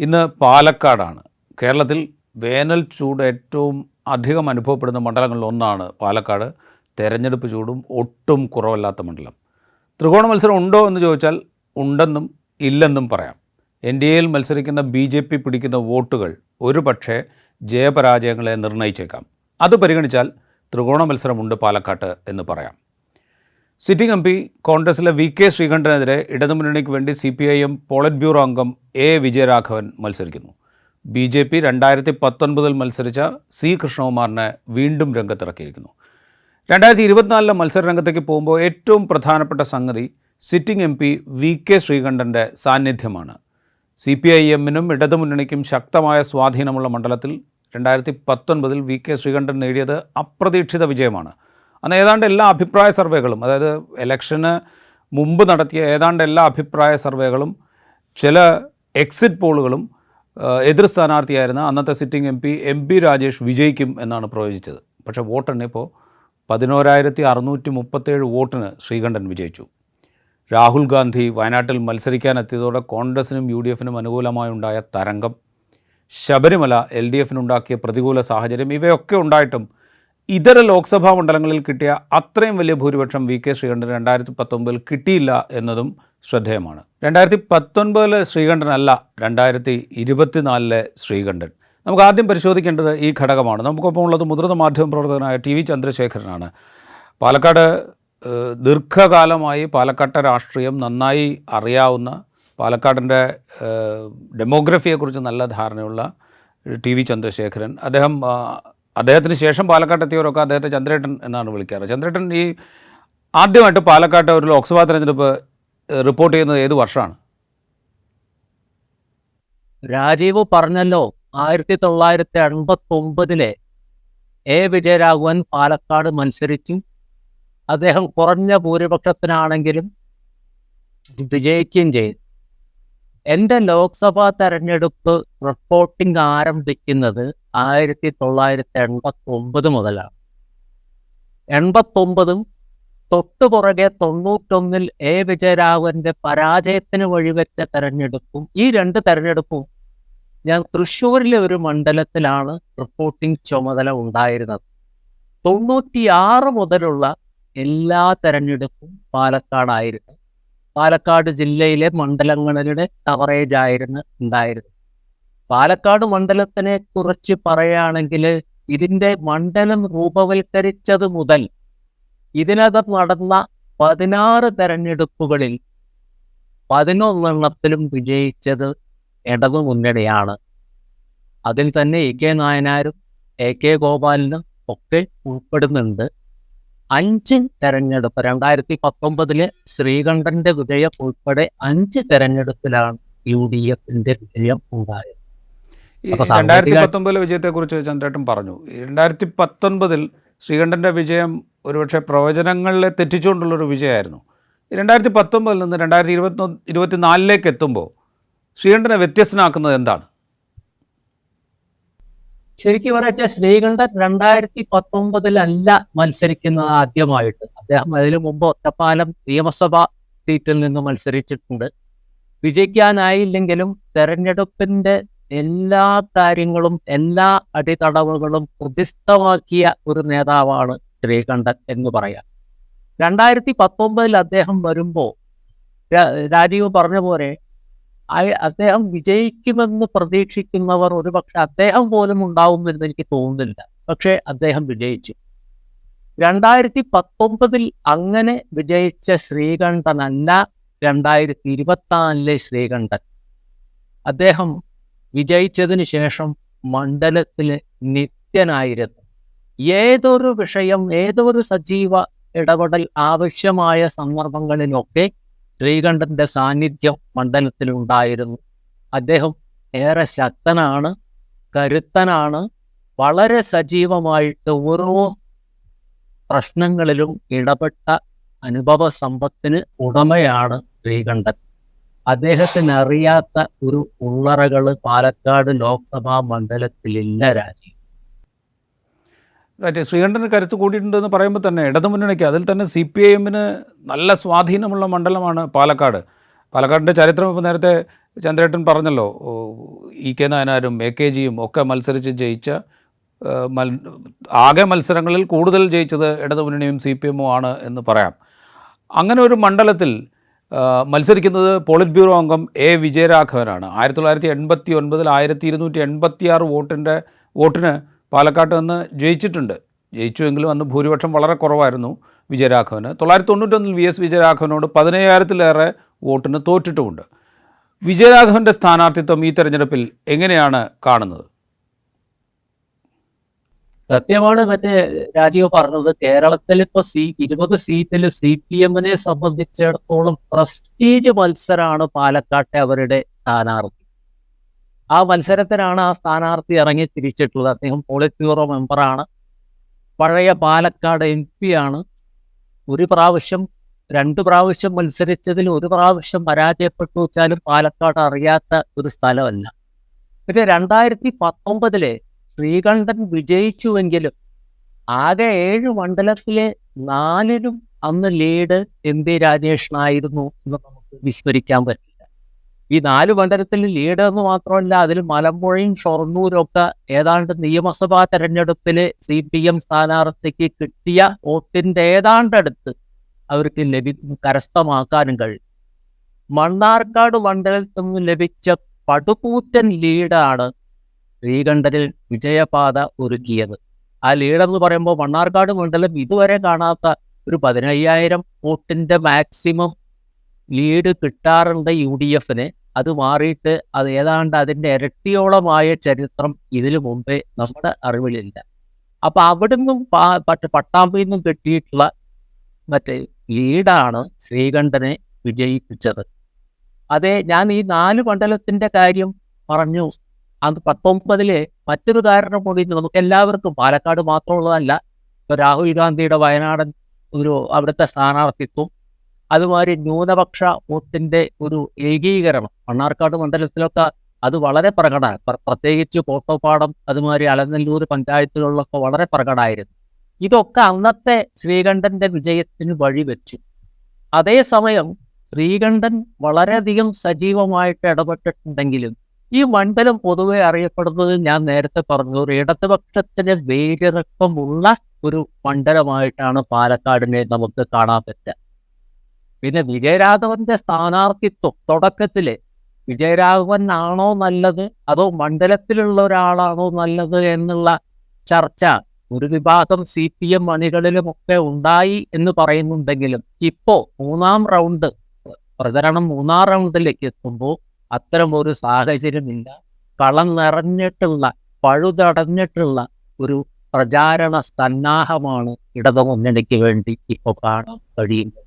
ഇന്ന് പാലക്കാടാണ്. കേരളത്തിൽ വേനൽ ചൂട് ഏറ്റവും അധികം അനുഭവപ്പെടുന്ന മണ്ഡലങ്ങളിൽ ഒന്നാണ് പാലക്കാട്. തെരഞ്ഞെടുപ്പ് ചൂടും ഒട്ടും കുറവല്ലാത്ത മണ്ഡലം. ത്രികോണ മത്സരം ഉണ്ടോ എന്ന് ചോദിച്ചാൽ ഉണ്ടെന്നും ഇല്ലെന്നും പറയാം. എൻ ഡി എയിൽ മത്സരിക്കുന്ന ബി ജെ പി പിടിക്കുന്ന വോട്ടുകൾ ഒരു പക്ഷേ ജയപരാജയങ്ങളെ നിർണയിച്ചേക്കാം അത് പരിഗണിച്ചാൽ ത്രികോണ മത്സരമുണ്ട് പാലക്കാട്ട് എന്ന് പറയാം. സിറ്റിംഗ് എം പി കോൺഗ്രസിലെ വി കെ ശ്രീകണ്ഠനെതിരെ ഇടതുമുന്നണിക്ക് വേണ്ടി C P I M polit bureau അംഗം എ. വിജയരാഘവൻ മത്സരിക്കുന്നു. ബി ജെ പി രണ്ടായിരത്തി പത്തൊൻപതിൽ മത്സരിച്ച സി. കൃഷ്ണകുമാറിനെ വീണ്ടും രംഗത്തിറക്കിയിരിക്കുന്നു. രണ്ടായിരത്തി ഇരുപത്തിനാലിലെ മത്സര രംഗത്തേക്ക് പോകുമ്പോൾ ഏറ്റവും പ്രധാനപ്പെട്ട സംഗതി sitting M P V K ശ്രീകണ്ഠന്റെ സാന്നിധ്യമാണ്. സി പി ഐ എമ്മിനും ഇടതുമുന്നണിക്കും ശക്തമായ സ്വാധീനമുള്ള മണ്ഡലത്തിൽ രണ്ടായിരത്തി പത്തൊൻപതിൽ വി കെ ശ്രീകണ്ഠൻ നേടിയത് അപ്രതീക്ഷിത വിജയമാണ്. അന്ന് ഏതാണ്ട് എല്ലാ അഭിപ്രായ സർവേകളും അതായത് ഇലക്ഷന് മുമ്പ് നടത്തിയ ഏതാണ്ട് എല്ലാ അഭിപ്രായ സർവേകളും ചില എക്സിറ്റ് പോളുകളും എതിർ സ്ഥാനാർത്ഥിയായിരുന്ന അന്നത്തെ sitting M P M P Rajesh വിജയിക്കും എന്നാണ് പ്രവചിച്ചത്. പക്ഷേ വോട്ടെണ്ണിപ്പോൾ പതിനോരായിരത്തി അറുന്നൂറ്റി മുപ്പത്തേഴ് വോട്ടിന് ശ്രീകണ്ഠൻ വിജയിച്ചു. രാഹുൽ ഗാന്ധി വയനാട്ടിൽ മത്സരിക്കാനെത്തിയതോടെ കോൺഗ്രസിനും യു ഡി എഫിനും അനുകൂലമായുണ്ടായ തരംഗം ശബരിമല എൽ ഡി എഫിനുണ്ടാക്കിയ പ്രതികൂല സാഹചര്യം ഇവയൊക്കെ ഉണ്ടായിട്ടും ഇതര ലോക്സഭാ മണ്ഡലങ്ങളിൽ കിട്ടിയ അത്രയും വലിയ ഭൂരിപക്ഷം വി കെ ശ്രീകണ്ഠൻ രണ്ടായിരത്തി പത്തൊമ്പതിൽ കിട്ടിയില്ല എന്നതും ശ്രദ്ധേയമാണ്. രണ്ടായിരത്തി പത്തൊൻപതിലെ ശ്രീകണ്ഠനല്ല രണ്ടായിരത്തി ഇരുപത്തിനാലിലെ ശ്രീകണ്ഠൻ. നമുക്ക് ആദ്യം പരിശോധിക്കേണ്ടത് ഈ ഘടകമാണ്. നമുക്കൊപ്പം ഉള്ളത് മുതിർന്ന മാധ്യമ പ്രവർത്തകനായ ടി വി ചന്ദ്രശേഖരനാണ്. പാലക്കാട് ദീർഘകാലമായി പാലക്കാട്ടെ രാഷ്ട്രീയം നന്നായി അറിയാവുന്ന പാലക്കാടിന്റെ ഡെമോഗ്രഫിയെക്കുറിച്ച് നല്ല ധാരണയുള്ള ടി വി ചന്ദ്രശേഖരൻ. അദ്ദേഹം അദ്ദേഹത്തിന് ശേഷം പാലക്കാട്ട് എത്തിയവരൊക്കെ അദ്ദേഹത്തെ ചന്ദ്രേട്ടൻ എന്നാണ് വിളിക്കാറ്. ചന്ദ്രേട്ടൻ ഈ ആദ്യമായിട്ട് പാലക്കാട്ട് ഒരു ലോക്സഭാ തെരഞ്ഞെടുപ്പ് റിപ്പോർട്ട് ചെയ്യുന്നത് ഏത് വർഷമാണ്? രാജീവ് പറഞ്ഞല്ലോ ആയിരത്തി തൊള്ളായിരത്തി എൺപത്തി ഒമ്പതിലെ എ. വിജയരാഘവൻ പാലക്കാട് മത്സരിച്ചു അദ്ദേഹം കുറഞ്ഞ ഭൂരിപക്ഷത്തിനാണെങ്കിലും വിജയിക്കുകയും ചെയ്തു എന്റെ ലോക്സഭാ തെരഞ്ഞെടുപ്പ് റിപ്പോർട്ടിംഗ് ആരംഭിക്കുന്നത് ആയിരത്തി തൊള്ളായിരത്തി എൺപത്തി ഒമ്പത് മുതലാണ് എൺപത്തൊമ്പതും തൊട്ടു പുറകെ തൊണ്ണൂറ്റൊന്നിൽ എ. വിജയരാഘവന്റെ പരാജയത്തിന് വഴിവെച്ച തെരഞ്ഞെടുപ്പും ഈ രണ്ട് തെരഞ്ഞെടുപ്പും ഞാൻ തൃശ്ശൂരിലെ ഒരു മണ്ഡലത്തിലാണ് റിപ്പോർട്ടിംഗ് ചുമതല ഉണ്ടായിരുന്നത്. തൊണ്ണൂറ്റിയാറ് മുതലുള്ള എല്ലാ തെരഞ്ഞെടുപ്പും പാലക്കാടായിരുന്നു. പാലക്കാട് ജില്ലയിലെ മണ്ഡലങ്ങളുടെ കവറേജ് ആയിരുന്നു ഉണ്ടായിരുന്നത്. പാലക്കാട് മണ്ഡലത്തിനെ കുറിച്ച് പറയുകയാണെങ്കിൽ ഇതിന്റെ മണ്ഡലം രൂപവൽക്കരിച്ചത് മുതൽ ഇതിനകം നടന്ന പതിനാറ് തെരഞ്ഞെടുപ്പുകളിൽ പതിനൊന്നെണ്ണത്തിലും വിജയിച്ചത് ഇടതു മുന്നണിയാണ്. അതിൽ തന്നെ എ കെ നായനാരും എ കെ ഗോപാലനും ഒക്കെ ഉൾപ്പെടുന്നുണ്ട്. അഞ്ച് തെരഞ്ഞെടുപ്പ് രണ്ടായിരത്തി പത്തൊമ്പതിൽ ശ്രീകണ്ഠന്റെ വിജയം ഉൾപ്പെടെ അഞ്ച് തെരഞ്ഞെടുപ്പിലാണ് യു ഡി എഫിന്റെ വിജയം ഉണ്ടായത്. രണ്ടായിരത്തി പത്തൊമ്പതിലെ വിജയത്തെക്കുറിച്ച് ചന്ദ്രേട്ടൻ പറഞ്ഞു. രണ്ടായിരത്തി പത്തൊൻപതിൽ ശ്രീകണ്ഠന്റെ വിജയം ഒരുപക്ഷെ പ്രവചനങ്ങളെ തെറ്റിച്ചുകൊണ്ടുള്ളൊരു വിജയമായിരുന്നു. രണ്ടായിരത്തി പത്തൊമ്പതിൽ നിന്ന് രണ്ടായിരത്തി ഇരുപത്തി ഇരുപത്തിനാലിലേക്ക് എത്തുമ്പോൾ ശ്രീകണ്ഠനെ വ്യത്യസ്തനാക്കുന്നത് എന്താണ്? ശരിക്കും പറയട്ടെ ശ്രീകണ്ഠൻ രണ്ടായിരത്തി പത്തൊമ്പതിലല്ല മത്സരിക്കുന്നത് ആദ്യമായിട്ട്. അദ്ദേഹം അതിനു മുമ്പ് ഒറ്റപ്പാലം നിയമസഭാ സീറ്റിൽ നിന്ന് മത്സരിച്ചിട്ടുണ്ട്. വിജയിക്കാനായില്ലെങ്കിലും തെരഞ്ഞെടുപ്പിന്റെ എല്ലാ കാര്യങ്ങളും എല്ലാ അടിത്തടവുകളും പ്രതിഷ്ഠമാക്കിയ ഒരു നേതാവാണ് ശ്രീകണ്ഠൻ എന്ന് പറയാം. രണ്ടായിരത്തി പത്തൊമ്പതിൽ അദ്ദേഹം വരുമ്പോൾ രാജീവ് പറഞ്ഞ പോലെ അദ്ദേഹം വിജയിക്കുമെന്ന് പ്രതീക്ഷിക്കുന്നവർ ഒരുപക്ഷെ അദ്ദേഹം പോലും ഉണ്ടാവുമെന്ന് എനിക്ക് തോന്നുന്നില്ല. പക്ഷേ അദ്ദേഹം വിജയിച്ചു. രണ്ടായിരത്തി പത്തൊമ്പതിൽ അങ്ങനെ വിജയിച്ച ശ്രീകണ്ഠനല്ല രണ്ടായിരത്തി ഇരുപത്തിനാലിലെ ശ്രീകണ്ഠൻ. അദ്ദേഹം വിജയിച്ചതിന് ശേഷം മണ്ഡലത്തിൽ നിത്യനായിരുന്നു. ഏതൊരു വിഷയം ഏതൊരു സജീവ ഇടപെടൽ ആവശ്യമായ സന്ദർഭങ്ങളിലൊക്കെ ശ്രീകണ്ഠന്റെ സാന്നിധ്യം മണ്ഡലത്തിലുണ്ടായിരുന്നു. അദ്ദേഹം ഏറെ ശക്തനാണ് കരുത്തനാണ് വളരെ സജീവമായിട്ട് ഓരോ പ്രശ്നങ്ങളിലും ഇടപെട്ട അനുഭവ സമ്പത്തിന് ഉടമയാണ് ശ്രീകണ്ഠൻ. അദ്ദേഹത്തിന് അറിയാത്ത ഒരു ഉള്ളറകൾ പാലക്കാട് ലോക്സഭാ മണ്ഡലത്തിലില്ല രാജി റൈറ്റ് ശ്രീകണ്ഠന് കരുത്ത് കൂടിയിട്ടുണ്ടെന്ന് പറയുമ്പോൾ തന്നെ ഇടതുമുന്നണിക്ക് അതിൽ തന്നെ സി പി ഐ എമ്മിന് നല്ല സ്വാധീനമുള്ള മണ്ഡലമാണ് പാലക്കാട്. പാലക്കാടിന്റെ ചരിത്രം ഇപ്പോൾ നേരത്തെ ചന്ദ്രേട്ടൻ പറഞ്ഞല്ലോ ഇ കെ നായനാരും എ കെ ജിയും ഒക്കെ മത്സരിച്ച് ജയിച്ച മൽ ആകെ മത്സരങ്ങളിൽ കൂടുതൽ ജയിച്ചത് ഇടതുമുന്നണിയും സി പി എമ്മും ആണ് എന്ന് പറയാം. അങ്ങനെ ഒരു മണ്ഡലത്തിൽ മത്സരിക്കുന്നത് പോളിറ്റ് ബ്യൂറോ അംഗം എ വിജയരാഘവനാണ്. ആയിരത്തി തൊള്ളായിരത്തി എൺപത്തി ഒൻപതിൽ ആയിരത്തി ഇരുന്നൂറ്റി എൺപത്തി ആറ് വോട്ടിന്റെ വോട്ടിന് പാലക്കാട്ട് നിന്ന് ജയിച്ചിട്ടുണ്ട്. ജയിച്ചുവെങ്കിലും അന്ന് ഭൂരിപക്ഷം വളരെ കുറവായിരുന്നു വിജയരാഘവന്. തൊള്ളായിരത്തി തൊണ്ണൂറ്റൊന്നിൽ വി എസ് വിജയരാഘവനോട് പതിനയ്യായിരത്തിലേറെ വോട്ടിന് തോറ്റിട്ടുമുണ്ട്. വിജയരാഘവന്റെ സ്ഥാനാർത്ഥിത്വം ഈ തെരഞ്ഞെടുപ്പിൽ എങ്ങനെയാണ് കാണുന്നത്? സത്യമാണ് മറ്റേ രാജീവ് പറഞ്ഞത് കേരളത്തിൽ ഇപ്പൊ സി ഇരുപത് സീറ്റിൽ സി പി എമ്മിനെ സംബന്ധിച്ചിടത്തോളം പ്രസ്റ്റീജ് മത്സരമാണ് പാലക്കാട്ടെ അവരുടെ സ്ഥാനാർത്ഥി. ആ മത്സരത്തിനാണ് ആ സ്ഥാനാർത്ഥി ഇറങ്ങി തിരിച്ചിട്ടുള്ളത്. അദ്ദേഹം പോളിറ്റ് ബ്യൂറോ മെമ്പറാണ്. പഴയ പാലക്കാട് എം പി ആണ്. ഒരു പ്രാവശ്യം രണ്ട് പ്രാവശ്യം മത്സരിച്ചതിൽ ഒരു പ്രാവശ്യം പരാജയപ്പെട്ടു വെച്ചാലും പാലക്കാട് അറിയാത്ത ഒരു സ്ഥലമല്ല. പക്ഷെ രണ്ടായിരത്തി പത്തൊമ്പതിലെ ശ്രീകണ്ഠൻ വിജയിച്ചുവെങ്കിലും ആകെ ഏഴ് മണ്ഡലത്തിലെ നാലിനും അന്ന് ലീഡ് എം പി രാജേഷനായിരുന്നു എന്ന് നമുക്ക് വിസ്മരിക്കാൻ പറ്റില്ല. ഈ നാല് മണ്ഡലത്തിൽ ലീഡ് എന്ന് മാത്രമല്ല അതിൽ മലമ്പുഴയും ഷൊർണൂരും ഒക്കെ ഏതാണ്ട് നിയമസഭാ തെരഞ്ഞെടുപ്പിൽ സി പി എം സ്ഥാനാർത്ഥിക്ക് കിട്ടിയ വോട്ടിന്റെ ഏതാണ്ട് അടുത്ത് അവർക്ക് ലഭി കരസ്ഥമാക്കാനും കഴിയും. മണ്ണാർക്കാട് മണ്ഡലത്തിൽ നിന്ന് ലഭിച്ച പടുകൂറ്റൻ ലീഡാണ് ശ്രീകണ്ഠനിൽ വിജയപാത ഒരുക്കിയത്. ആ ലീഡെന്ന് പറയുമ്പോൾ മണ്ണാർക്കാട് മണ്ഡലം ഇതുവരെ കാണാത്ത ഒരു പതിനയ്യായിരം വോട്ടിന്റെ മാക്സിമം ലീഡ് കിട്ടാറുണ്ട് യു ഡി എഫിന്. അത് മാറിയിട്ട് അത് ഏതാണ്ട് അതിന്റെ ഇരട്ടിയോളമായ ചരിത്രം ഇതിനു മുമ്പേ നമ്മുടെ അറിവിലില്ല. അപ്പൊ അവിടുന്നും നിന്നും പട്ടാമ്പിൽ നിന്നും കിട്ടിയിട്ടുള്ള മറ്റേ ലീഡാണ് ശ്രീകണ്ഠനെ വിജയിപ്പിച്ചത്. അതെ ഞാൻ ഈ നാല് മണ്ഡലത്തിന്റെ കാര്യം പറഞ്ഞു. അന്ന് പത്തൊമ്പതിലെ മറ്റൊരു കാരണം കൂടി നമുക്ക് എല്ലാവർക്കും പാലക്കാട് മാത്രമുള്ളതല്ല ഇപ്പൊ രാഹുൽ ഗാന്ധിയുടെ വയനാടൻ ഒരു അവിടുത്തെ സ്ഥാനാർത്ഥിത്വം അതുമാതിരി ന്യൂനപക്ഷ വോട്ടിന്റെ ഒരു ഏകീകരണം മണ്ണാർക്കാട് മണ്ഡലത്തിലൊക്കെ അത് വളരെ പ്രകടമാണ്. പ്ര- പ്രത്യേകിച്ച് കോട്ടോപ്പാടം അതുമാതിരി അലനല്ലൂർ പഞ്ചായത്തുകളിലൊക്കെ വളരെ പ്രകടമായിരുന്നു. ഇതൊക്കെ അന്നത്തെ ശ്രീകണ്ഠന്റെ വിജയത്തിന് വഴിവെച്ചു അതേസമയം ശ്രീകണ്ഠൻ വളരെയധികം സജീവമായിട്ട് ഇടപെട്ടിട്ടുണ്ടെങ്കിലും ഈ മണ്ഡലം പൊതുവെ അറിയപ്പെടുന്നത് ഞാൻ നേരത്തെ പറഞ്ഞു ഒരു ഇടതുപക്ഷത്തിന് വേരിറക്കമുള്ള ഒരു മണ്ഡലമായിട്ടാണ് പാലക്കാടിനെ നമുക്ക് കാണാൻ പറ്റുക. പിന്നെ വിജയരാഘവന്റെ സ്ഥാനാർത്ഥിത്വം തുടക്കത്തിൽ വിജയരാഘവൻ ആണോ നല്ലത് അതോ മണ്ഡലത്തിലുള്ള ഒരാളാണോ നല്ലത് എന്നുള്ള ചർച്ച ഒരു വിഭാഗം സി പി എം അണികളിലുമൊക്കെ ഉണ്ടായി എന്ന് പറയുന്നുണ്ടെങ്കിലും ഇപ്പോ മൂന്നാം റൗണ്ട് പ്രചരണം മൂന്നാം റൗണ്ടിലേക്ക് എത്തുമ്പോൾ അത്തരം ഒരു സാഹചര്യമില്ല. കളം നിറഞ്ഞിട്ടുള്ള പഴുതടഞ്ഞിട്ടുള്ള ഒരു പ്രചാരണ സന്നാഹമാണ് ഇടതു മുന്നണിക്ക് വേണ്ടി ഇപ്പോൾ കാണാൻ കഴിയുന്നത്.